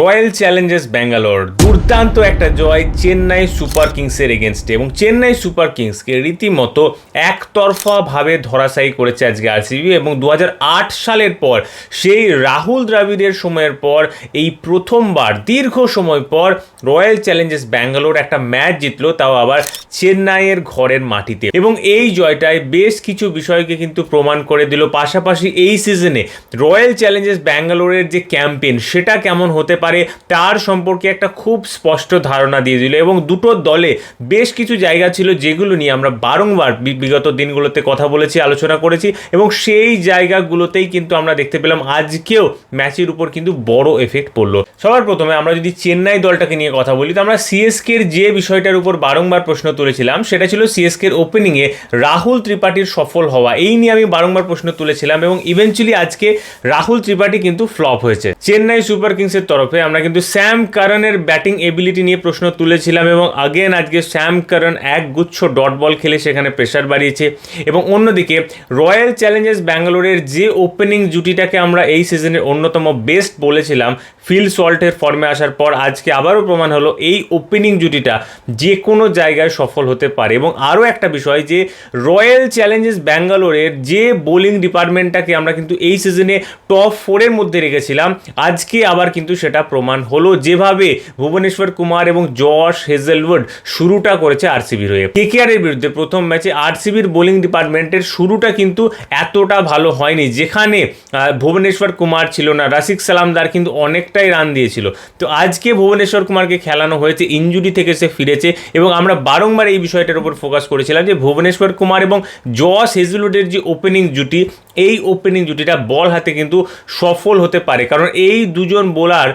Royal Challengers Bangalore দুর্দান্ত একটা জয় Chennai super কিংসের এগেনস্টে এবং চেন্নাই সুপার কিংসকে রীতিমতো একতরফাভাবে ধরাশায়ী করেছে আজকে আরসিবি এবং দু হাজার আট সালের পর সেই রাহুল দ্রাবিড়ের সময়ের পর এই প্রথমবার, দীর্ঘ সময় পর রয়্যাল চ্যালেঞ্জার্স ব্যাঙ্গালোর একটা ম্যাচ জিতলো, তাও আবার চেন্নাইয়ের ঘরের মাটিতে এবং এই জয়টায় বেশ কিছু বিষয়কে কিন্তু প্রমাণ করে দিল। পাশাপাশি এই সিজনে রয়্যাল চ্যালেঞ্জার্স ব্যাঙ্গালোরের যে ক্যাম্পেইন সেটা কেমন হতে পারে তার সম্পর্কে একটা খুব স্পষ্ট ধারণা দিয়ে দিল এবং দুটো দলে বেশ কিছু জায়গা ছিল যেগুলো নিয়ে আমরা বারংবার বিগত দিনগুলোতে কথা বলেছি, আলোচনা করেছি এবং সেই জায়গাগুলোতেই কিন্তু আমরা দেখতে পেলাম আজকেও ম্যাচের উপর কিন্তু বড় এফেক্ট পড়ল। সবার প্রথমে আমরা যদি চেন্নাই দলটাকে নিয়ে কথা বলি, তো আমরা সিএসকের যে বিষয়টার উপর বারংবার প্রশ্ন তুলেছিলাম, সেটা ছিল সিএসকের ওপেনিংয়ে রাহুল ত্রিপাঠীর সফল হওয়া। এই নিয়ে আমি বারংবার প্রশ্ন তুলেছিলাম এবং ইভেনচুয়ালি আজকে রাহুল ত্রিপাঠী কিন্তু ফ্লপ হয়েছে। চেন্নাই সুপার কিংসের তরফে আমরা কিন্তু স্যাম কারণের ব্যাটিং এবিলিটি নিয়ে প্রশ্ন তুলেছিলাম এবং আগেন আজকে স্যাম কারণ এক গুচ্ছ ডট বল খেলে সেখানে প্রেশার বাড়িয়েছে এবং অন্যদিকে রয়্যাল চ্যালেঞ্জার্স ব্যাঙ্গালোরের যে ওপেনিং জুটিটাকে আমরা এই সিজনের অন্যতম বেস্ট বলেছিলাম ফিল সল্টের ফর্মে আসার পর আজকে আবারও প্রমাণ হলো এই ওপেনিং জুটিটা যে কোনো জায়গায় সফল হতে পারে। এবং আরও একটা বিষয় যে রয়্যাল চ্যালেঞ্জেস ব্যাঙ্গালোরের যে বোলিং ডিপার্টমেন্টটাকে আমরা কিন্তু এই সিজনে টপ ফোরের মধ্যে রেখেছিলাম, আজকে আবার কিন্তু সেটা প্রমাণ হলো। যেভাবে ভুবনেশ্বর কুমার এবং জশ হেজেলউড শুরুটা করেছে আরসিবির হয়ে। কেকেআরের বিরুদ্ধে প্রথম ম্যাচে আরসিবির বোলিং ডিপার্টমেন্টের শুরুটা কিন্তু এতটা ভালো হয়নি। যেখানে ভুবনেশ্বর কুমার ছিল না রাসিক সালামদার কিন্তু অনেকটাই রান দিয়েছিল। তো আজকে ভুবনেশ্বর কুমারকে খেলানো হয়েছে, ইঞ্জুরি থেকে সে ফিরেছে এবং আমরা বারংবার এই বিষয়টার উপর ফোকাস করেছিলাম যে ভুবনেশ্বর কুমার এবং জস হেজলুডের যে ওপেনিং জুটি এই ওপেনিং জুটিটা বল হাতে কিন্তু সফল হতে পারে। কারণ এই দুজন বোলার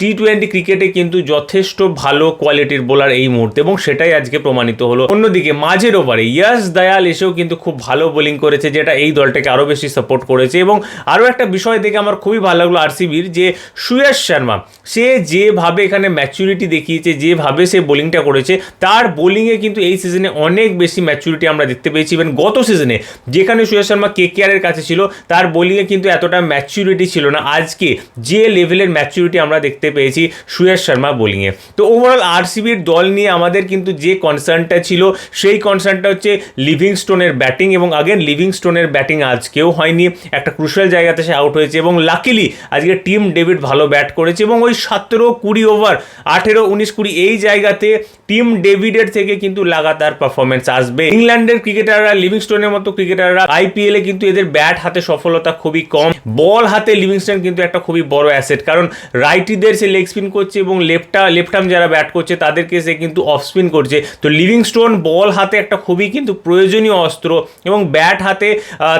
টি টোয়েন্টি ক্রিকেটে কিন্তু যথেষ্ট ভালো কোয়ালিটির বোলার এই মুহূর্তে এবং সেটাই আজকে প্রমাণিত হলো। অন্যদিকে মাঝের ওভারে ইয়াস দয়াল এসেও কিন্তু খুব ভালো বোলিং করেছে, যেটা এই দলটাকে আরও বেশি সাপোর্ট করেছে এবং আরও একটা বিষয় দেখে আমার খুবই ভালো লাগল আরসিবির যে সুয়াস শর্মা, সে যেভাবে এখানে ম্যাচুরিটি দেখিয়েছে, যেভাবে সে বোলিংটা করেছে, তার বোলিংয়ে কিন্তু এই সিজনে অনেক বেশি ম্যাচুরিটি আমরা দেখতে পেয়েছি। ইভেন গত সিজনে যেখানে সুয়াস শর্মা কে কেয়ারের কাছে ছিল, তার বোলিংয়ে কিন্তু এতটা ম্যাচুরিটি ছিল না। আজকে যে লেভেলের ম্যাচুরিটি আমরা দেখতে পেয়েছি সুয়াস শর্মা বোলিংয়ে তো ওভারঅল আরসিবির দল নিয়ে আমাদের কিন্তু যে কনসার্নটা ছিল, সেই কনসার্নটা হচ্ছে লিভিংস্টোনের ব্যাটিং এবং আগেন লিভিংস্টোনের ব্যাটিং আজকেও হয়নি। একটা ক্রুশাল জায়গাতে সে আউট হয়েছে এবং লাকিলি আজকে টিম ডেভিড ভালো ব্যাট করেছে এবং ওই সতেরো কুড়ি ওভার আঠেরো উনিশ কুড়ি এই জায়গাতে টিম ডেভিডের থেকে কিন্তু লাগাতার পারফরমেন্স আসবে। ইংল্যান্ডের ক্রিকেটাররা লিভিংস্টোনের মতো ক্রিকেটাররা আইপিএল কিন্তু এদের ব্যাট হাতে সফলতা খুবই কম। বল হাতে লিভিংস্টোন কিন্তু একটা খুবই বড় অ্যাসেট কারণ রাইটিদের সে লেগ স্পিন করছে এবং লেফটা লেফট আর্ম যারা ব্যাট করছে, তাদেরকে সে কিন্তু অফ স্পিন করছে। তো লিভিংস্টোন বল হাতে একটা খুবই কিন্তু প্রয়োজনীয় অস্ত্র এবং ব্যাট হাতে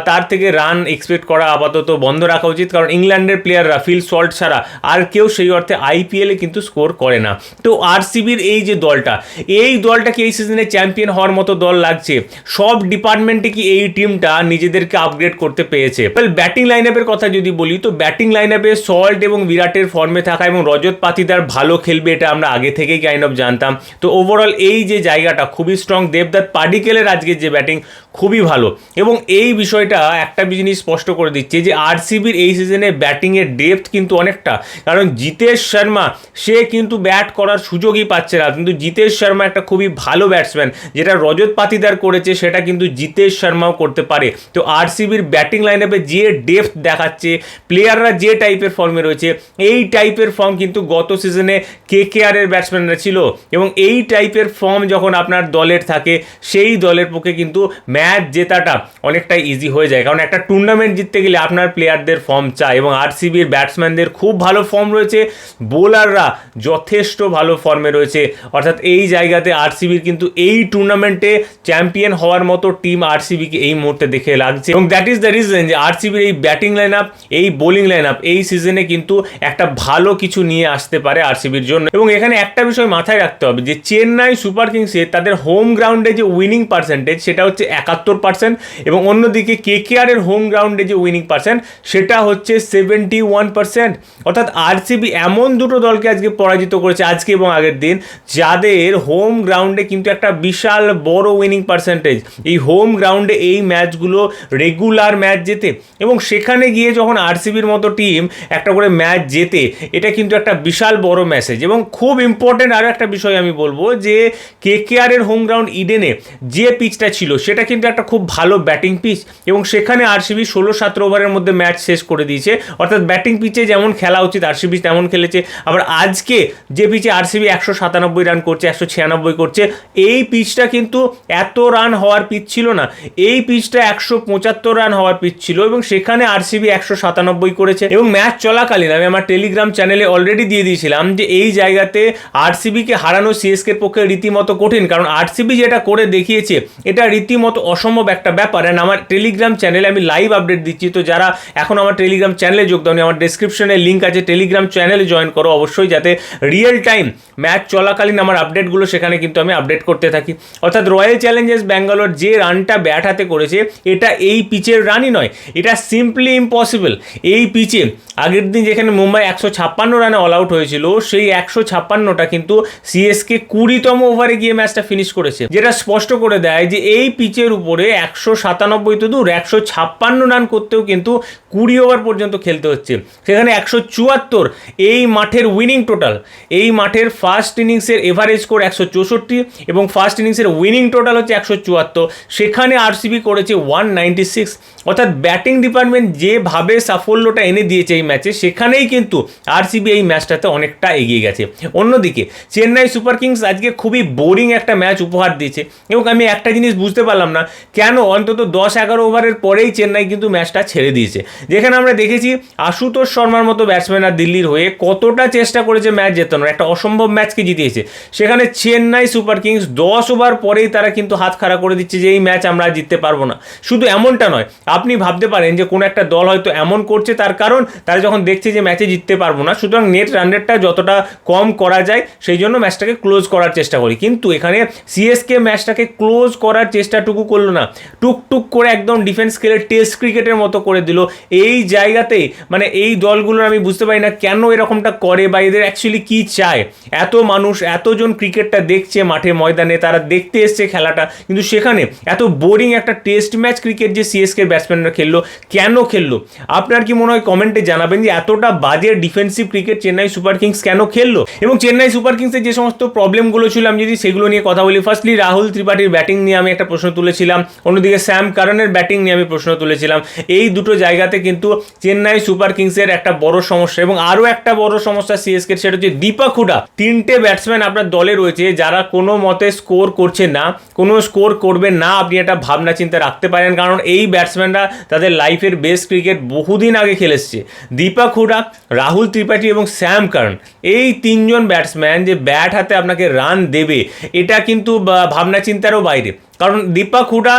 তার থেকে রান এক্সপেক্ট করা আপাতত বন্ধ রাখা উচিত। কারণ ইংল্যান্ডের প্লেয়াররা ফিল সল্ট ছাড়া আর কেউ সেই অর্থে আইপিএলে কিন্তু স্কোর করে না। তো আরসিবির এই যে দলটা, এই দলটাকে এই সিজনে চ্যাম্পিয়ন হওয়ার মতো দল লাগছে? সব ডিপার্টমেন্টে কি এই টিমটা নিজেদেরকে আপগ্রেড করতে পেরেছে। ব্যাটিং লাইন আপের কথা যদি বলি, তো ব্যাটিং লাইন আপে সল্ট এবং বিরাটের ফর্মে থাকা এবং রজত পাতিদার ভালো খেলবে, এটা আমরা আগে থেকেই কাইন্ড অফ জানতাম। তো ওভারঅল এই যে জায়গাটা খুবই স্ট্রং দেবদার পাডিকেলের আজকে যে ব্যাটিং খুবই ভালো। এবং এই বিষয়টা একটা জিনিস স্পষ্ট করে দিচ্ছে যে আরসিবির এই সিজনে ব্যাটিংয়ের ডেপথ কিন্তু অনেকটা। কারণ জিতেশ শর্মা, সে কিন্তু ব্যাট করার সুযোগই পাচ্ছে না। কিন্তু জিতেশ শর্মা একটা খুবই ভালো ব্যাটসম্যান যেটা রজত পাতিদার করেছে, সেটা কিন্তু জিতেশ শর্মাও করতে পারে। তো আরসিবির ব্যাটিং লাইন আপে যে ডেপথ দেখাচ্ছে প্লেয়াররা যে টাইপের ফর্মে রয়েছে, এই টাইপের ফর্ম কিন্তু গত সিজনে কে কে আরের ব্যাটসম্যানরা ছিল। এবং এই টাইপের ফর্ম যখন আপনার দলের থাকে, সেই দলের পক্ষে কিন্তু ম্যাচ জেতাটা অনেকটাই ইজি হয়ে যায়। কারণ একটা টুর্নামেন্ট জিততে গেলে আপনার প্লেয়ারদের ফর্ম চাই এবং আরসিবির ব্যাটসম্যানদের খুব ভালো ফর্ম রয়েছে। বোলাররা যথেষ্ট ভালো ফর্মে রয়েছে। অর্থাৎ এই জায়গাতে আরসিবির কিন্তু এই টুর্নামেন্টে চ্যাম্পিয়ন হওয়ার মতো টিম আরসিবিকে এই মুহূর্তে দেখে লাগছে। এবং দ্যাট ইজ দ্য রিজন যে আরসিবির এই ব্যাটিং লাইন আপ এই বোলিং লাইন আপ এই সিজনে কিন্তু একটা ভালো কিছু নিয়ে আসতে পারে আরসিবির জন্য। এবং এখানে একটা বিষয় মাথায় রাখতে হবে যে চেন্নাই সুপার কিংসে তাদের হোম গ্রাউন্ডে যে উইনিং পার্সেন্টেজ সেটা হচ্ছে একাত্তর পার্সেন্ট এবং অন্যদিকে কে কে এর হোম গ্রাউন্ডে যে উইনিং পার্সেন্ট সেটা হচ্ছে সেভেন্টি ওয়ান পার্সেন্ট অর্থাৎ আরসিবি এমন দুটো দলকে আজকে পরাজিত করেছে আজকে এবং আগের দিন, যাদের হোম গ্রাউন্ডে কিন্তু একটা বিশাল বড় উইনিং পার্সেন্টেজ এই হোম গ্রাউন্ডে এই ম্যাচগুলো রেগুলার ম্যাচ জেতে এবং সেখানে গিয়ে যখন আরসিবির মতো টিম একটা করে ম্যাচ জেতে, এটা কিন্তু একটা বিশাল বড় মেসেজ এবং খুব ইম্পর্টেন্ট আরও একটা বিষয় আমি বলব যে কে কে এর হোম গ্রাউন্ড ইডেনে যে পিচটা ছিল, সেটা কিন্তু একটা খুব ভালো ব্যাটিং পিচ এবং সেখানে আরসিবি ষোলো সতেরো ওভারের মধ্যে ম্যাচ শেষ করে দিয়েছে। অর্থাৎ ব্যাটিং পিচে যেমন খেলা উচিত, আরসিবি তেমন খেলেছে। আবার আজকে যে পিচে আরসিবি একশো সাতানব্বই রান করছে, একশো ছিয়ানব্বই করছে, এই পিচটা কিন্তু এত রান হওয়ার পিচ ছিল না। এই পিচটা একশো পঁচাত্তর রান হওয়ার পিচ ছিল এবং সেখানে আরসিবি একশো সাতানব্বই করেছে এবং ম্যাচ চলাকালীন আমি আমার টেলিগ্রাম চ্যানেলে অলরেডি দিয়ে দিয়েছিলাম যে এই জায়গাতে আরসিবিকে হারানো সিএসকের পক্ষে রীতিমতো কঠিন, কারণ আরসিবি যেটা করে দেখিয়েছে, এটা রীতিমতো অসম্ভব একটা ব্যাপার। অ্যান্ড আমার টেলিগ্রাম চ্যানেলে আমি লাইভ আপডেট দিচ্ছি, তো যারা এখন আমার টেলিগ্রাম চ্যানেলে যোগদান আমার ডেসক্রিপশনে লিঙ্ক আছে, টেলিগ্রাম চ্যানেলে জয়েন করো অবশ্যই, যাতে রিয়েল টাইম ম্যাচ চলাকালীন আমার আপডেটগুলো সেখানে কিন্তু আমি আপডেট করতে থাকি। অর্থাৎ রয়্যাল চ্যালেঞ্জার্স ব্যাঙ্গালোর যে রানটা ব্যাট হাতে করেছে, এটা এই পিচের রানই নয়, এটা সিম্পলি ইম্পসিবল এই পিচে আগের দিন যেখানে মুম্বাই একশো ছাপ্পান্ন রানে অল আউট হয়েছিল, সেই একশো ছাপ্পান্নটা কিন্তু সিএসকে কুড়িতম ওভারে গিয়ে ম্যাচটা ফিনিশ করেছে। যেটা স্পষ্ট করে দেয় যে এই পিচের উপরে একশো সাতানব্বই তো দূর, একশো ছাপ্পান্ন রান করতেও কিন্তু কুড়ি ওভার পর্যন্ত খেলতে হচ্ছে। সেখানে একশো চুয়াত্তর এই মাঠের উইনিং টোটাল এই মাঠের ফার্স্ট ইনিংসের এভারেজ স্কোর একশো চৌষট্টি এবং ফার্স্ট ইনিংসের উইনিং টোটাল হচ্ছে একশো চুয়াত্তর। সেখানে আরসিবি করেছে ওয়ান নাইনটি সিক্স অর্থাৎ ব্যাটিং ডিপার্টমেন্ট যেভাবে সাফল্যটা এনে দিয়েছে এই ম্যাচে সেখানেই কিন্তু আরসিবি এই ম্যাচটাতে অনেকটা এগিয়ে গেছে। অন্যদিকে, চেন্নাই সুপার কিংস আজকে খুবই বোরিং একটা ম্যাচ উপহার দিয়েছে। এবং আমি একটা জিনিস বুঝতে পারলাম না, কেন অন্তত দশ এগারো ওভারের পরেই চেন্নাই কিন্তু ম্যাচটা ছেড়ে দিয়েছে? যেখানে আমরা দেখেছি আশুতোষ শর্মার মতো ব্যাটসম্যানরা দিল্লির হয়ে কতটা চেষ্টা করেছে ম্যাচ জেতানোর। একটা অসম্ভব ম্যাচকে জিতিয়েছে। সেখানে চেন্নাই সুপার কিংস দশ ওভার পরেই তারা কিন্তু হাত খাড়া করে দিচ্ছে যে এই ম্যাচ আমরা জিততে পারব না। শুধু এমনটা নয়, আপনি ভাবতে পারেন যে কোনো একটা দল হয়তো এমন করছে, তার কারণ তারা যখন দেখছে যে ম্যাচে জিততে পারব না, সুতরাং নেট রান রেটটা যতটা কম করা যায়, সেই জন্য ম্যাচটাকে ক্লোজ করার চেষ্টা করি। কিন্তু এখানে সিএসকে ম্যাচটাকে ক্লোজ করার চেষ্টাটুকু করল না। টুকটুক করে একদম ডিফেন্স খেলে টেস্ট ক্রিকেটের মতো করে দিল। এই জায়গাতেই মানে এই দলগুলোর আমি বুঝতে পারি না কেন এরকমটা করে বা এদের অ্যাকচুয়ালি কী চায়। এত মানুষ, এতজন ক্রিকেটটা দেখছে মাঠে ময়দানে, তারা দেখতে এসছে খেলাটা। কিন্তু সেখানে এত বোরিং একটা টেস্ট ম্যাচ ক্রিকেট যে সিএসকে ব্যাটসম্যানরা খেললো, কেন খেললো? আপনার কি মনে হয় কমেন্টে জানাবেন যে এতটা বাজে defensive cricket Chennai super kings কেন খেললো? এবং চেন্নাই সুপার কিংসের যে সমস্ত প্রবলেমগুলো ছিল, আমি যদি সেগুলো নিয়ে কথা বলি ফার্স্টলি রাহুল ত্রিপাঠীর ব্যাটিং নিয়ে আমি একটা প্রশ্ন তুলেছিলাম, অন্যদিকে স্যাম কারণের ব্যাটিং নিয়ে আমি প্রশ্ন তুলেছিলাম। এই দুটো জায়গাতে কিন্তু চেন্নাই সুপার কিংসের একটা বড় সমস্যা এবং আরও একটা বড় সমস্যা সিএসকে সেটা হচ্ছে দীপক হুডা তিনটে ব্যাটসম্যান আপনার দলে রয়েছে যারা কোনো মতে স্কোর করছে না, কোনো স্কোর করবে না, আপনি একটা ভাবনা চিন্তা রাখতে পারেন। কারণ এই ব্যাটসম্যানরা তাদের লাইফের বেস্ট ক্রিকেট বহুদিন আগে খেলেছে দীপক হুডা রাহুল ত্রিপাঠী এবং স্যাম কারণ এই তিনজন ব্যাটসম্যান যে ব্যাট হাতে আপনাকে রান দেবে, এটা কিন্তু ভাবনা চিন্তারও বাইরে। কারণ দীপক হুডা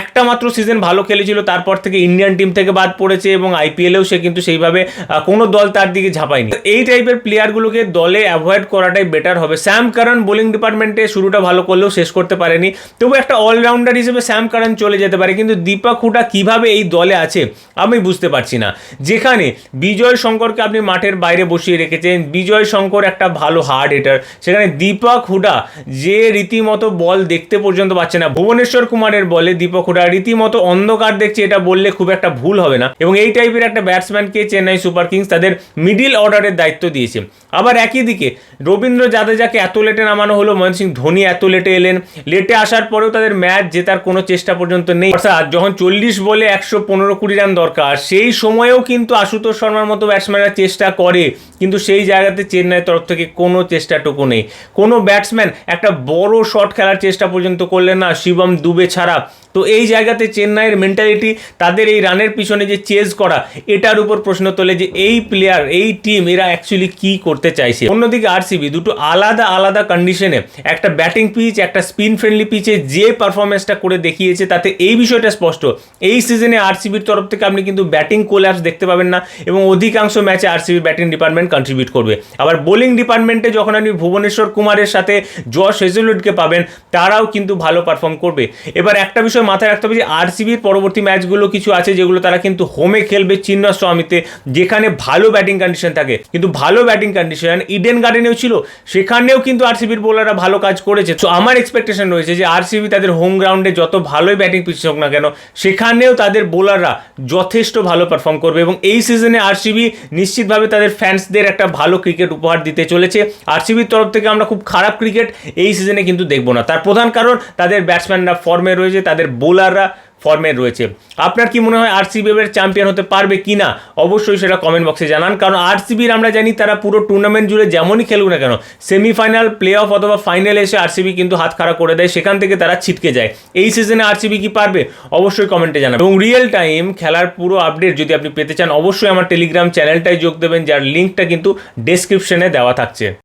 একটা মাত্র সিজন ভালো খেলেছিল, তারপর থেকে ইন্ডিয়ান টিম থেকে বাদ পড়েছে এবং আইপিএলেও সে কিন্তু সেইভাবে কোনো দল তার দিকে ঝাঁপায়নি। এই টাইপের প্লেয়ারগুলোকে দলে অ্যাভয়েড করাটাই বেটার হবে। স্যাম কারণ বোলিং ডিপার্টমেন্টে শুরুটা ভালো করলেও শেষ করতে পারেনি। তবু একটা অলরাউন্ডার হিসেবে স্যাম কারণ চলে যেতে পারে, কিন্তু দীপক হুডা কীভাবে এই দলে আছে, আমি বুঝতে পারছি না। যেখানে বিজয় শঙ্করকে আপনি মাঠের বাইরে বসিয়ে রেখেছেন, বিজয় শঙ্কর একটা ভালো হার্ড হিটার সেখানে দীপক হুডা যে রীতিমতো বল দেখতে পর্যন্ত পাচ্ছে না ভুবনেশ্বর কুমারের বলে দীপক হুডা রীতিমতো অন্ধকার দেখছে, এটা বললে খুব একটা ভুল হবে না। এবং এই টাইপের একটা ব্যাটসম্যানকে চেন্নাই সুপার কিংস তাদের মিডিল অর্ডারের দায়িত্ব দিয়েছে। আবার একই দিকে, রবীন্দ্র জাদেজাকে এত লেটে নামানো হলো মহেন্দ্র সিং ধোনি এত লেটে এলেন। লেটে আসার পরেও তাদের ম্যাচ জেতার কোনো চেষ্টা পর্যন্ত নেই। অর্থাৎ যখন চল্লিশ বলে একশো পনেরো কুড়ি রান দরকার, সেই সময়েও কিন্তু আশুতোষ শর্মার মতো ব্যাটসম্যানরা চেষ্টা করে, কিন্তু সেই জায়গাতে চেন্নাইয়ের তরফ থেকে কোনো চেষ্টাটুকু নেই। কোনো ব্যাটসম্যান একটা বড় শট খেলার চেষ্টা পর্যন্ত করলেন না শিবম দুবে ছাড়া তো এই জায়গাতে চেন্নাইয়ের মেন্টালিটি তাদের এই রানের পিছনে যে চেজ করা, এটার উপর প্রশ্ন তোলে যে এই প্লেয়ার এই টিম এরা অ্যাকচুয়ালি কি করতে চাইছে। অন্যদিকে আরসিবি দুটো আলাদা আলাদা কন্ডিশনে একটা ব্যাটিং পিচ একটা স্পিন ফ্রেন্ডলি পিচে যে পারফরমেন্সটা করে দেখিয়েছে, তাতে এই বিষয়টা স্পষ্ট। এই সিজনে আরসিবির তরফ থেকে আপনি কিন্তু ব্যাটিং কোল্যাপস দেখতে পাবেন না এবং অধিকাংশ ম্যাচে আরসিবি ব্যাটিং ডিপার্টমেন্ট কন্ট্রিবিউট করবে। আবার বোলিং ডিপার্টমেন্টে যখন আপনি ভুবনেশ্বর কুমারের সাথে জশ হেজলউডকে পাবেন, তারাও কিন্তু ভালো পারফর্ম করবে। এবার একটা বিষয় মাথায় রাখতে হবে যে আরসিবির পরবর্তী ম্যাচগুলো কিছু আছে যেগুলো তারা কিন্তু হোমে খেলবে চিন্নাস্বামীতে, যেখানে ভালো ব্যাটিং কন্ডিশন থাকে। কিন্তু ভালো ব্যাটিং কন্ডিশন ইডেন গার্ডেনেও ছিল, সেখানেও কিন্তু আরসিবির বোলাররা ভালো কাজ করেছে। তো আমার এক্সপেকটেশন রয়েছে যে আরসিবি তাদের হোম গ্রাউন্ডে যত ভালোই ব্যাটিং পিচ হোক না কেন, সেখানেও তাদের বোলাররা যথেষ্ট ভালো পারফর্ম করবে এবং এই সিজনে আরসিবি নিশ্চিতভাবে তাদের ফ্যান্সদের একটা ভালো ক্রিকেট উপহার দিতে চলেছে। আরসিবির তরফ থেকে আমরা খুব খারাপ ক্রিকেট এই সিজনে কিন্তু দেখব না। তার প্রধান কারণ, তাদের ব্যাটসম্যানরা ফর্মে রয়েছে, তাদের বোলাররা ফর্মে রয়েছে। আপনার কি মনে হয় আরসিবি এবার চ্যাম্পিয়ন হতে পারবে কি না অবশ্যই সেটা কমেন্ট বক্সে জানান। কারণ আরসিবির আমরা জানি তারা পুরো টুর্নামেন্ট জুড়ে যেমনই খেলুক না কেন সেমিফাইনাল প্লে অফ অথবা ফাইনালে এসে আরসিবি কিন্তু হাত খাড়া করে দেয়, সেখান থেকে তারা ছিটকে যায়। এই সিজনে আরসিবি কি পারবে? অবশ্যই কমেন্টে জানাবেন। এবং রিয়েল টাইম খেলার পুরো আপডেট যদি আপনি পেতে চান, অবশ্যই আমার টেলিগ্রাম চ্যানেলটায় যোগ দেবেন, যার লিঙ্কটা কিন্তু ডেসক্রিপশনে দেওয়া থাকছে।